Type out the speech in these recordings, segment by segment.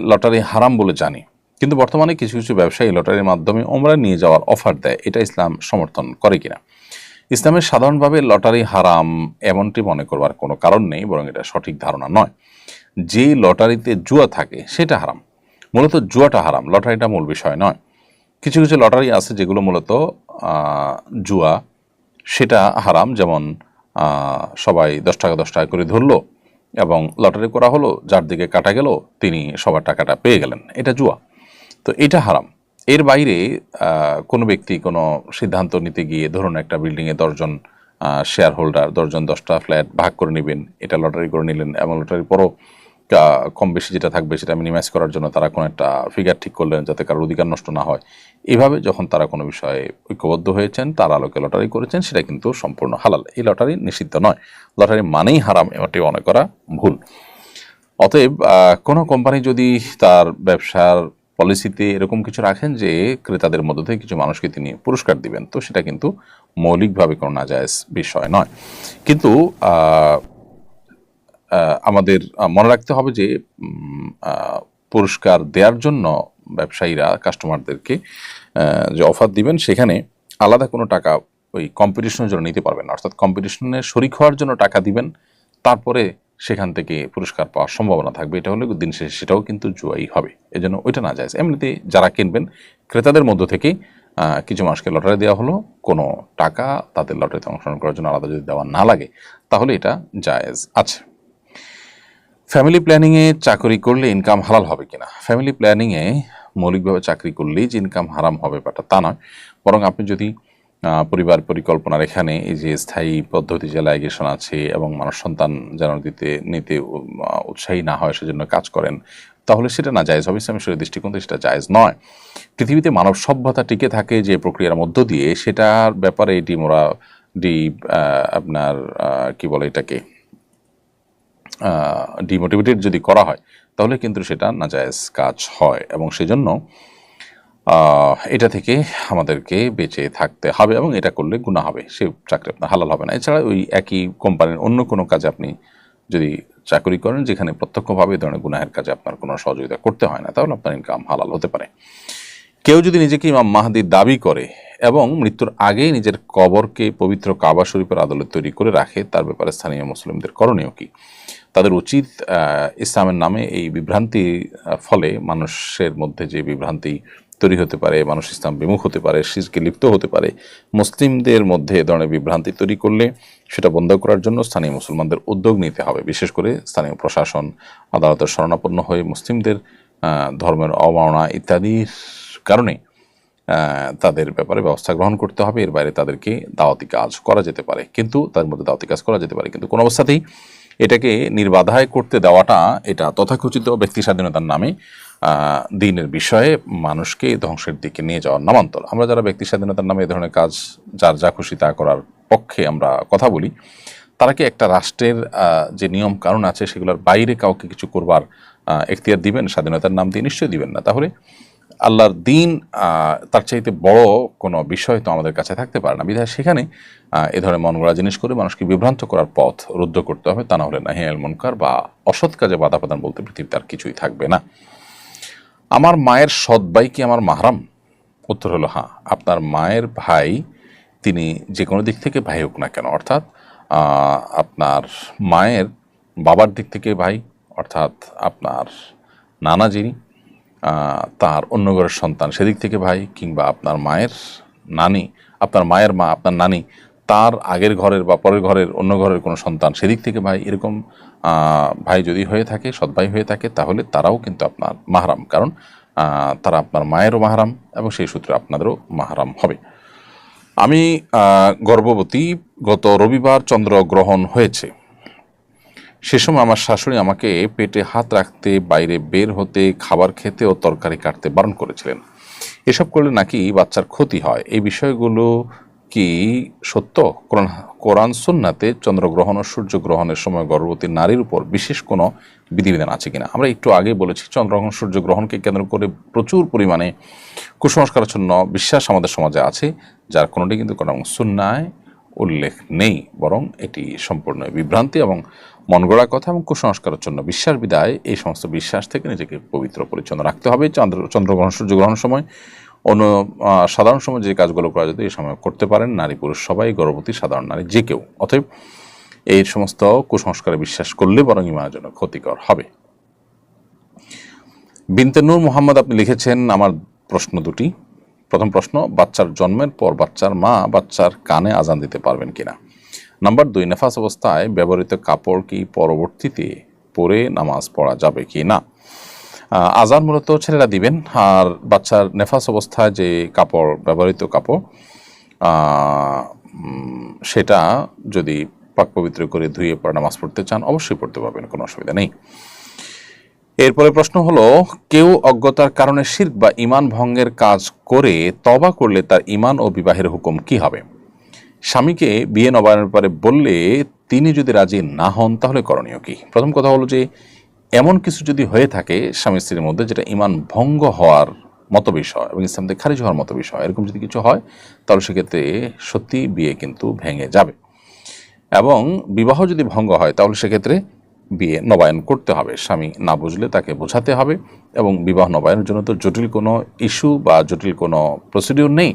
Lottery হারাম বলে জানি। কিন্তু বর্তমানে কিছু কিছু ব্যবসায়ী লটারির মাধ্যমে ওমরা নিয়ে যাওয়ার অফার দেয়। এটা ইসলাম সমর্থন করে কিনা? ইসলামের সাধারণভাবে লটারি হারাম এমনটি মনে করবার কোনো কারণ নেই, বরং এটা সঠিক ধারণা নয়। যে লটারিতে জুয়া থাকে, সেটা হারাম। মূলত জুয়াটা হারাম, লটারিটা মূল বিষয় নয়। কিছু কিছু লটারি আছে যেগুলো মূলত জুয়া, সেটা হারাম। যেমন সবাই দশ টাকা দশ টাকা করে ধরলো এবং লটারি করা হলো, যার দিকে কাটা গেল, তিনি সবার টাকাটা পেয়ে গেলেন। এটা জুয়া। তো এটা হারাম। এর বাইরে কোনো ব্যক্তি, কোনো সিদ্ধান্ত নিতে গিয়ে ধরুন একটা বিল্ডিংয়ে দশজন শেয়ার হোল্ডার দশজন, দশটা ফ্ল্যাট ভাগ করে নেবেন, এটা লটারি করে নিলেন, এবং লটারির পরও আহ, কম বেশি যেটা থাকবে সেটা মিনিমাইজ করার জন্য তারা কোনো একটা ফিগার ঠিক করলেন যাতে কারোর অধিকার নষ্ট না হয়। এভাবে যখন তারা কোনো বিষয়ে ঐক্যবদ্ধ হয়েছেন তার আলোকে লটারি করেছেন সেটা কিন্তু সম্পূর্ণ হালাল। এই লটারি নিষিদ্ধ নয়। লটারি মানেই হারাম এমনটি মনে করা ভুল। অতএব কোনো কোম্পানি যদি তার ব্যবসার পলিসিতে এরকম কিছু রাখেন যে ক্রেতাদের মধ্য থেকে কিছু মানুষকে তিনি পুরস্কার দিবেন তো সেটা কিন্তু মৌলিকভাবে কোনো নাজায়জ বিষয় নয়। কিন্তু আমাদের মনে রাখতে হবে যে পুরস্কার দেওয়ার জন্য ব্যবসায়ীরা কাস্টমারদেরকে যে অফার দিবেন, সেখানে আলাদা কোনো টাকা ওই কম্পিটিশনের জন্য নিতে পারবেন অর্থাৎ কম্পিটিশনে শরিক হওয়ার জন্য টাকা দিবেন, তারপরে সেখান থেকে পুরস্কার পাওয়ার সম্ভাবনা থাকবে। এটা হলে দিন শেষে সেটাও কিন্তু জুয়াই হবে। এজন্য ওইটা না যায়। এমনিতে যারা কিনবেন, ক্রেতাদের মধ্য থেকে কিছু মানুষকে লটারি দেওয়া হলো, কোনো টাকা তাদের লটারিতে অংশগ্রহণ করার জন্য আলাদা যদি দেওয়া না লাগে, তাহলে এটা জায়েজ আছে। ফ্যামিলি প্ল্যানিংয়ে চাকরি করলে ইনকাম হালাল হবে কিনা? ফ্যামিলি প্ল্যানিংয়ে মৌলিকভাবে চাকরি করলেই যে ইনকাম হারাম হবে ব্যাপারটা তা নয়। বরং আপনি যদি পরিবার পরিকল্পনার এখানে এই যে স্থায়ী পদ্ধতি যে লাইগেশন আছে এবং মানুষ সন্তান যেন দিতে, নিতে উৎসাহী না হয় সেজন্য কাজ করেন, তাহলে সেটা না জায়েজ হবে। ইসলামের শরীর দৃষ্টিকোণ থেকে সেটা জায়েজ নয়। পৃথিবীতে মানব সভ্যতা টিকে থাকে যে প্রক্রিয়ার মধ্য দিয়ে, সেটার ব্যাপারে এটি মোরা ডি আপনার কি বলে এটাকে ডিমোটিভেটেড যদি করা হয়, তাহলে কিন্তু সেটা নাজায়েজ কাজ হয় এবং সেজন্য এটা থেকে আমাদেরকে বেঁচে থাকতে হবে এবং এটা করলে গুণা হবে। সে চাকরি আপনার হালাল হবে না। এছাড়া ওই একই কোম্পানির অন্য কোনো কাজে আপনি যদি চাকরি করেন, যেখানে প্রত্যক্ষভাবে এই ধরনের গুনাহের কাজে আপনার কোনো সহযোগিতা করতে হয় না, তাহলে আপনার ইনকাম হালাল হতে পারে। কেউ যদি নিজেকে ইমাম মাহাদির দাবি করে এবং মৃত্যুর আগেই নিজের কবরকে পবিত্র কাবা শরীফের আদলে তৈরি করে রাখে, তার ব্যাপারে স্থানীয় মুসলিমদের করণীয় কি? তাদের উচিত ইসলামের নামে এই বিভ্রান্তি ফলে মানুষের মধ্যে যে বিভ্রান্তি তৈরি হতে পারে, মানুষ ইসলাম বিমুখ হতে পারে, শিরকে লিপ্ত হতে পারে, মুসলিমদের মধ্যে এ ধরনের বিভ্রান্তি তৈরি করলে সেটা বন্ধ করার জন্য স্থানীয় মুসলমানদের উদ্যোগ নিতে হবে। বিশেষ করে স্থানীয় প্রশাসন, আদালতের শরণাপন্ন হয়ে মুসলিমদের ধর্মের অবমাননা ইত্যাদির কারণে তাদের ব্যাপারে ব্যবস্থা গ্রহণ করতে হবে। এর বাইরে তাদেরকে দাওয়াতি কাজ করা যেতে পারে। কিন্তু তাদের মধ্যে দাওয়াতি কাজ করা যেতে পারে। কিন্তু কোনো অবস্থাতেই এটাকে নির্বাধায় করতে দেওয়াটা এটা তথাকথিত ব্যক্তি স্বাধীনতার নামে দিনের বিষয়ে মানুষকে ধ্বংসের দিকে নিয়ে যাওয়ার নামান্তর। আমরা যারা ব্যক্তি স্বাধীনতার নামে এ ধরনের কাজ, যার যা খুশি তা করার পক্ষে আমরা কথা বলি, তারা কি একটা রাষ্ট্রের যে নিয়ম কানুন আছে সেগুলোর বাইরে কাউকে কিছু করবার এখতিয়ার দিবেন, স্বাধীনতার নাম দিয়ে নিশ্চয়ই দিবেন না। তাহলে আল্লাহর দিন তার চাইতে বড় কোনো বিষয় তো আমাদের কাছে থাকতে পারে না। বিধায় সেখানে এ ধরনের মন গড়া জিনিস করে মানুষকে বিভ্রান্ত করার পথ রুদ্ধ করতে হবে। তা না হলে নাহি আল মুনকার বা অসৎ কাজে বাধা প্রদান বলতে পৃথিবীতে আর কিছুই থাকবে না। আমার মায়ের সৎ ভাই কি আমার মাহরাম? উত্তর হলো হ্যাঁ। আপনার মায়ের ভাই, তিনি যে কোনো দিক থেকে ভাই হোক না কেন, অর্থাৎ আপনার মায়ের বাবার দিক থেকে ভাই, অর্থাৎ আপনার নানা যিনি তার অন্য ঘরের সন্তান। সেদিক থেকে ভাই কিংবা আপনার মায়ের নানি, আপনার মায়ের মা, আপনার নানি, তার আগের ঘরের বা পরের ঘরের অন্য ঘরের কোনো সন্তান। সেদিক থেকে ভাই এরকম ভাই যদি হয়ে থাকে সৎ ভাই হয়ে থাকে, তাহলে তারাও কিন্তু আপনার মাহারাম। কারণ তারা আপনার মায়েরও মাহারাম এবং সেই সূত্রে আপনাদেরও মাহারাম হবে। আমি গর্ভবতী, গত রবিবার চন্দ্রগ্রহণ হয়েছে। সে সময় আমার শাশুড়ি আমাকে পেটে হাত রাখতে, বাইরে বের হতে, খাবার খেতে ও তরকারি কাটতে বারণ করেছিলেন। এসব করলে নাকি বাচ্চার ক্ষতি হয়। এই বিষয়গুলো কি সত্য? কোরআন কোরআন সুন্নাতে চন্দ্রগ্রহণ ও সূর্যগ্রহণের সময় গর্ভবতী নারীর উপর বিশেষ কোনো বিধিবিধান আছে কিনা? আমরা একটু আগে বলেছি, চন্দ্রগ্রহণ, সূর্যগ্রহণকে কেন্দ্র করে প্রচুর পরিমাণে কুসংস্কারাচ্ছন্ন বিশ্বাস আমাদের সমাজে আছে, যার কোনোটি কিন্তু কোরআন সুন্নায় উল্লেখ নেই, বরং এটি সম্পূর্ণ বিভ্রান্তি এবং মন গড়া কথা এবং কুসংস্কারের জন্য বিশ্বাস বিদায়। এই সমস্ত বিশ্বাস থেকে নিজেকে পবিত্র পরিচ্ছন্ন রাখতে হবে। চন্দ্র, চন্দ্রগ্রহণ, সূর্যগ্রহণের সময় অন্য সাধারণ সময় যে কাজগুলো করা যেত, এই সময় করতে পারেন। নারী পুরুষ সবাই, গর্ভবতী, সাধারণ নারী যে কেউ। অতএব এই সমস্ত কুসংস্কারে বিশ্বাস করলে বরং ইমানের জন্য ক্ষতিকর হবে। বিনতে নূর মোহাম্মদ, আপনি লিখেছেন, আমার প্রশ্ন দুটি। প্রথম প্রশ্ন, বাচ্চার জন্মের পর বাচ্চার মা বাচ্চার কানে আজান দিতে পারবেন কিনা? নাম্বার দুই, নেফাস অবস্থায় ব্যবহৃত কাপড় কি পরবর্তীতে পরে নামাজ পড়া যাবে কি না আজান মূলত ছেলেরা দিবেন, আর বাচ্চার নেফাস অবস্থায় যে কাপড়, ব্যবহৃত কাপড় সেটা যদি পাক পবিত্র করে ধুয়ে পরে নামাজ পড়তে চান, অবশ্যই পড়তে পারবেন, কোনো অসুবিধা নেই। এরপরে প্রশ্ন হলো, কেউ অজ্ঞতার কারণে শির্ক বা ইমান ভঙ্গের কাজ করে তবা করলে তার ইমান ও বিবাহের হুকুম কি হবে? স্বামীকে বিয়ে নবায়নের ব্যাপারে বললে তিনি যদি রাজি না হন, তাহলে করণীয় কি? প্রথম কথা হলো যে, এমন কিছু যদি হয়ে থাকে স্বামী স্ত্রীর মধ্যে যেটা ইমান ভঙ্গ হওয়ার মতো বিষয় এবং ইসলাম থেকে খারিজ হওয়ার মতো বিষয়, এরকম যদি কিছু হয়, তাহলে সেক্ষেত্রে সত্যি বিয়ে কিন্তু ভেঙে যাবে। এবং বিবাহ যদি ভঙ্গ হয়, তাহলে সেক্ষেত্রে বিয়ে নবায়ন করতে হবে। স্বামী না বুঝলে তাকে বোঝাতে হবে এবং বিবাহ নবায়নের জন্য তো জটিল কোনো ইস্যু বা জটিল কোনো প্রসিডিউর নেই।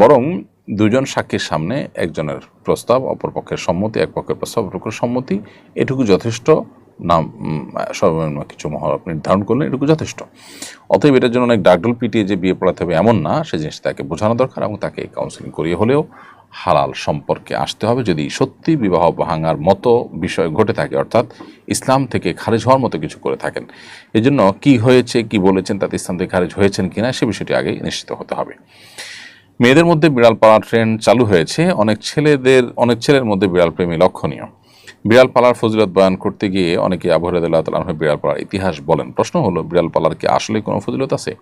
বরং দুজন সাক্ষীর সামনে একজনের প্রস্তাব, অপরপক্ষের সম্মতি এক পক্ষের প্রস্তাব অপর পক্ষের সম্মতি, এটুকু যথেষ্ট। নাম সর্বনিম্ন কিছু মহল আপনি নির্ধারণ করলেন, এটুকু যথেষ্ট। অতএব এটার জন্য অনেক ডাকডোল পিটিয়ে যে বিয়ে পড়াতে হবে এমন না, সে জিনিস তাকে বোঝানো দরকার এবং তাকে কাউন্সিলিং করিয়ে হলেও হালাল সম্পর্কে আসতে হবে যদি সত্যি বিবাহ ভাঙার মতো বিষয় ঘটে থাকে, অর্থাৎ ইসলাম থেকে খারিজ হওয়ার মতো কিছু করে থাকেন। এজন্য জন্য কী হয়েছে, কি বলেছেন, তাতে ইসলাম থেকে খারিজ হয়েছেন কিনা সে বিষয়টি আগে নিশ্চিত হতে হবে। মেয়েদের মধ্যে বিড়াল পালার ট্রেন্ড চালু হয়েছে। অনেক ছেলেদের, অনেক ছেলের মধ্যে বিড়াল প্রেমী লক্ষণীয়। বিড়াল পালার ফজিলত বয়ান করতে গিয়ে অনেকে আবহরদুল্লাহ তালাহ বিড়াল পালার ইতিহাস বলেন। প্রশ্ন হলো বিড়াল পালার কি আসলে কোনো ফজিলত আছে?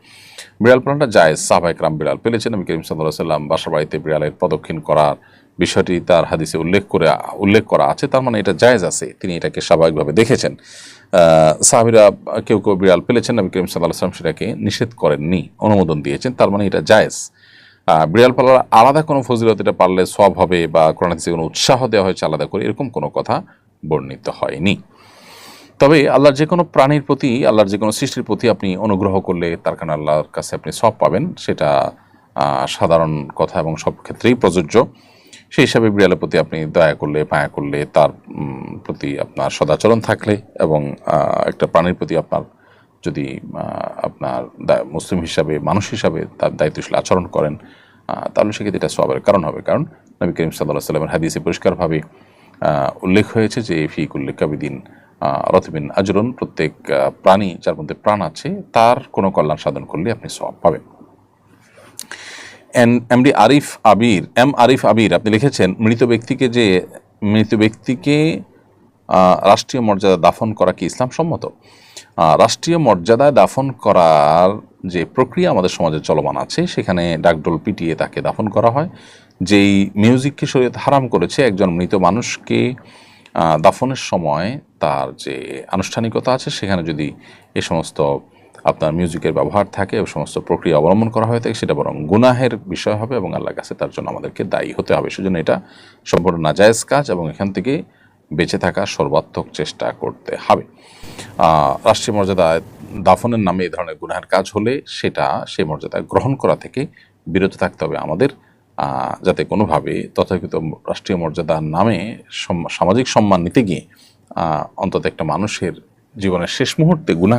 বিড়াল পালাটা যায় সাহবাইক রাম বিড়াল পেলেছেন আমি করিম সাল্লাহ সাল্লাম বাসার বাড়িতে বিড়ালের প্রদক্ষিণ করার বিষয়টি তার হাদিসে উল্লেখ করে, উল্লেখ করা আছে, তার মানে এটা জায়েজ আছে, তিনি এটাকে স্বাভাবিকভাবে দেখেছেন। সাহাবিরা কেউ কেউ বিড়াল পেলেছেন, নবী করিম সাল্লাহ সাল্লাম সেটাকে নিষেধ করেননি, অনুমোদন দিয়েছেন, তার মানে এটা জায়েজ। বিড়াল পালার আলাদা কোনো ফজিলত এটা পারলে সব হবে বা কোরআন হাদিসে কোনো উৎসাহ দেওয়া হয়েছে আলাদা করে, এরকম কোনো কথা বর্ণিত হয়নি। তবে আল্লাহর যে কোনো প্রাণীর প্রতি, আল্লাহর যে কোনো সৃষ্টির প্রতি আপনি অনুগ্রহ করলে তার কারণে আল্লাহর কাছে আপনি সব পাবেন, সেটা সাধারণ কথা এবং সব ক্ষেত্রেই প্রযোজ্য। সেই হিসাবে বিড়ালের প্রতি আপনি দয়া করলে, মায়া করলে তার প্রতি আপনার সদাচরণ থাকলে এবং একটা প্রাণীর প্রতি আপনার যদি আপনার মুসলিম হিসাবে, মানুষ হিসাবে তার দায়িত্বশীল আচরণ করেন তাহলে সেক্ষেত্রে এটা সবের কারণ হবে। কারণ নবী করিম সাল্লাহ সাল্লামের হাদিসে পরিষ্কারভাবে উল্লেখ হয়েছে যে, ফি কুল্লে কাবিদিন রতবিন আজরুন, প্রত্যেক প্রাণী যার মধ্যে প্রাণ আছে, তার কোনো কল্যাণ সাধন করলে আপনি সব পাবেন। N MD Arif Abir, M Arif Abir, আপনি লিখেছেন, মৃত ব্যক্তিকে যে, মৃত ব্যক্তিকে রাষ্ট্রীয় মর্যাদা দাফন করা কি ইসলাম সম্মত? রাষ্ট্রীয় মর্যাদায় দাফন করার যে প্রক্রিয়া আমাদের সমাজে চলমান আছে, সেখানে ডাকডোল পিটিয়ে তাকে দাফন করা হয়। যেই মিউজিককে শরীয়ত হারাম করেছে, একজন মৃত মানুষকে দাফনের সময় তার যে আনুষ্ঠানিকতা আছে, সেখানে যদি এ সমস্ত আপনার মিউজিকের ব্যবহার থাকে, ও সমস্ত প্রক্রিয়া অবলম্বন করা হয়ে থাকে, সেটা বরং গুনাহের বিষয় হবে এবং আল্লাহর কাছে তার জন্য আমাদেরকে দায়ী হতে হবে। সেজন্য এটা সম্পূর্ণ নাজায়েজ কাজ এবং এখান থেকে বেঁচে থাকার সর্বাত্মক চেষ্টা করতে হবে। রাষ্ট্রীয় মর্যাদায় দাফনের নামে এই ধরনের গুনাহের কাজ হলে সেটা, সেই মর্যাদা গ্রহণ করা থেকে বিরত থাকতে হবে আমাদের। যাতে কোনোভাবে তথাকৃত রাষ্ট্রীয় মর্যাদার নামে সম- সামাজিক সম্মান নিতে গিয়ে অন্তত একটা মানুষের জীবনের শেষ মুহূর্তে গুনাহ